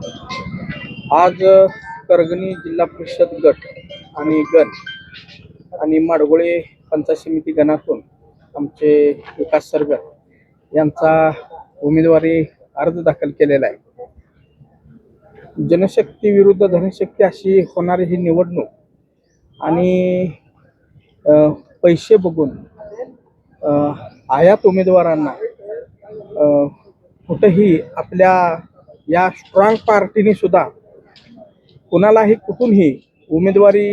आज करगणी जिल्हा परिषद गट आणि गण आणि माडगोळे पंचायत समिती गणातून आमचे विकास सरगर यांचा उमेदवारी अर्ज दाखल केलेला आहे. जनशक्ती विरुद्ध धनशक्ती अशी होणारी ही निवडणूक आणि पैसे बघून आयात उमेदवारांना कुठंही आपल्या या स्ट्रॉंग पार्टीने सुद्धा कुणालाही कुठूनही उमेदवारी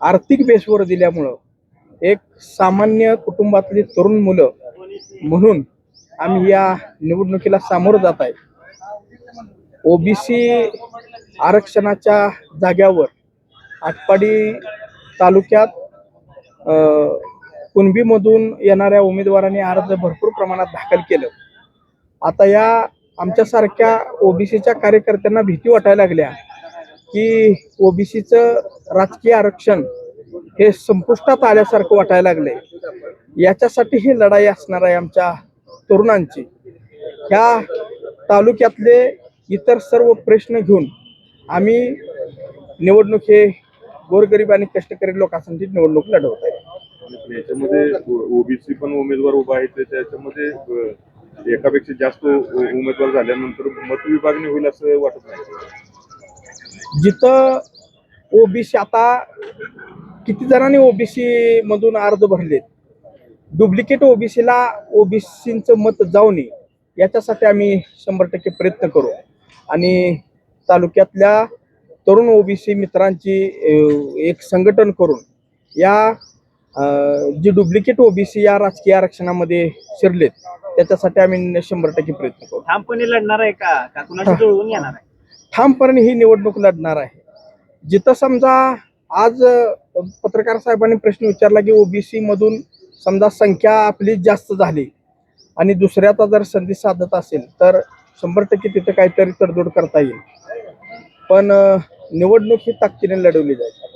आर्थिक बेसवर दिल्यामुळं एक सामान्य कुटुंबातली तरुण मुलं म्हणून आम्ही या निवडणुकीला सामोरं जात आहे. ओबीसी आरक्षणाच्या जाग्यावर आटपाडी तालुक्यात कुणबीमधून येणाऱ्या उमेदवारांनी अर्ज भरपूर प्रमाणात दाखल केलं. आता या आमच्यासारख्या ओबीसीच्या कार्यकर्त्यांना भीती वाटायला लागल्या की ओबीसीचं राजकीय आरक्षण हे संपुष्टात आल्यासारखं वाटायला लागले याच्यासाठी ही लढाई असणार आहे आमच्या तरुणांची. ह्या तालुक्यातले इतर सर्व प्रश्न घेऊन आम्ही निवडणूक हे गोरगरीब आणि कष्टकरी लोकांसाठी निवडणूक लढवत आहे. याच्यामध्ये ओबीसी पण उमेदवार उभा आहेत त्याच्यामध्ये एकापेक्षा जास्त उमेदवार झाल्यानंतर मतविभागणी होईल असं वाटत नाही. जिथं ओबीसी आता किती जणांनी ओबीसी मधून अर्ज भरलेत? डुप्लिकेट ओबीसीला ओबीसीचं मत जाऊ नये याच्यासाठी आम्ही शंभर टक्के प्रयत्न करू. आणि तालुक्यातल्या तरुण ओबीसी मित्रांची एक संघटन करून या अं, जी डुप्लिकेट ओबीसी या राजकीय आरक्षणामध्ये शिरलेत त्याच्यासाठी आम्ही शंभर टक्के प्रयत्न करू. ठामपणे लढणार आहे का? का कुणाशी जुळवून येणार आहे? ठामपणे ही निवडणूक लढणार आहे. जिथं समजा आज पत्रकार साहेबांनी प्रश्न विचारला की ओबीसी मधून समजा संख्या आपली जास्त झाली आणि दुसऱ्याचा जर संधी साधत असेल तर शंभर टक्के तिथं काहीतरी तडजोड करता येईल. पण निवडणूक ही ताकदीने लढवली जाईल.